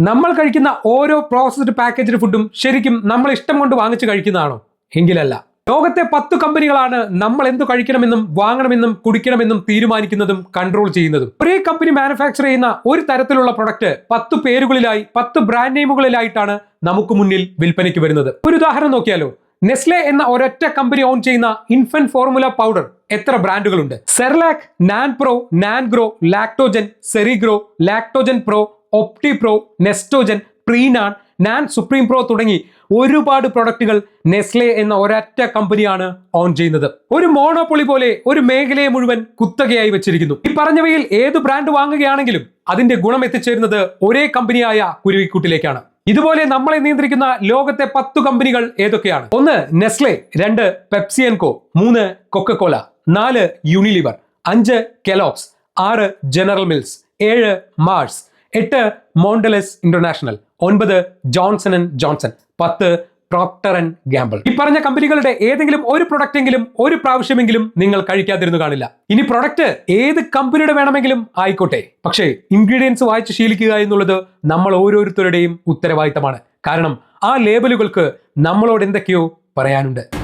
നമ്മൾ കഴിക്കുന്ന ഓരോ പ്രോസസ്ഡ് പാക്കേജ്ഡ് ഫുഡും ശരിക്കും നമ്മൾ ഇഷ്ടം കൊണ്ട് വാങ്ങിച്ച് കഴിക്കുന്നതാണോ? എങ്കിലല്ല. ലോകത്തെ പത്ത് കമ്പനികളാണ് നമ്മൾ എന്തു കഴിക്കണമെന്നും വാങ്ങണമെന്നും കുടിക്കണമെന്നും തീരുമാനിക്കുന്നതും കൺട്രോൾ ചെയ്യുന്നതും. ഒരേ കമ്പനി മാനുഫാക്ചർ ചെയ്യുന്ന ഒരു തരത്തിലുള്ള പ്രൊഡക്റ്റ് പത്ത് പേരുകളിലായി പത്ത് ബ്രാൻഡ് നെയിമുകളിലായിട്ടാണ് നമുക്ക് മുന്നിൽ വിൽപ്പനയ്ക്ക് വരുന്നത്. ഒരു ഉദാഹരണം നോക്കിയാലോ. നെസ്ലെ എന്ന ഒരൊറ്റ കമ്പനി ഓൺ ചെയ്യുന്ന ഇൻഫന്റ് ഫോർമുല പൗഡർ എത്ര ബ്രാൻഡുകളുണ്ട് Cerelac NAN pro NAN grow Lactogen Cerigrow Lactogen pro Opti pro Nestogen PreNAN NAN supreme pro തുടങ്ങി ഒരുപാട് പ്രൊഡക്റ്റുകൾ നെസ്ലെ എന്ന ഒരറ്റ കമ്പനിയാണ് ഓൺ ചെയ്യുന്നത്. ഒരു മോണോപ്പൊളി പോലെ ഒരു മേഖലയെ മുഴുവൻ കുത്തകയായി വെച്ചിരിക്കുന്നു. ഈ പറഞ്ഞവയിൽ ഏത് ബ്രാൻഡ് വാങ്ങുകയാണെങ്കിലും അതിന്റെ ഗുണം എത്തിച്ചേരുന്നത് ഒരേ കമ്പനിയായ കുരുവിക്കൂട്ടിലേക്കാണ്. ഇതുപോലെ നമ്മളെ നിയന്ത്രിക്കുന്ന ലോകത്തെ പത്തു കമ്പനികൾ ഏതൊക്കെയാണ്? ഒന്ന് നെസ്ലെ രണ്ട് പെപ്സിയൻകോ മൂന്ന് കൊക്കക്കോല നാല് യൂണിലിവർ അഞ്ച് കെലോക്സ് ആറ് ജനറൽ മിൽസ് ഏഴ് മാർസ് എട്ട് മോണ്ടലസ് ഇന്റർനാഷണൽ ഒൻപത് ജോൺസൺ ആൻഡ് ജോൺസൺ പത്ത് പ്രോക്ടർ ആൻഡ് ഗാമ്പിൾ ഈ പറഞ്ഞ കമ്പനികളുടെ ഏതെങ്കിലും ഒരു പ്രൊഡക്റ്റ് എങ്കിലും ഒരു പ്രാവശ്യമെങ്കിലും നിങ്ങൾ കഴിക്കാതിരുന്നു കാണില്ല. ഇനി പ്രൊഡക്റ്റ് ഏത് കമ്പനിയുടെ വേണമെങ്കിലും ആയിക്കോട്ടെ. പക്ഷേ ഇൻഗ്രീഡിയൻസ് വായിച്ച് ശീലിക്കുക എന്നുള്ളത് നമ്മൾ ഓരോരുത്തരുടെയും ഉത്തരവാദിത്തമാണ്. കാരണം ആ ലേബലുകൾക്ക് നമ്മളോട് എന്തൊക്കെയോ പറയാനുണ്ട്.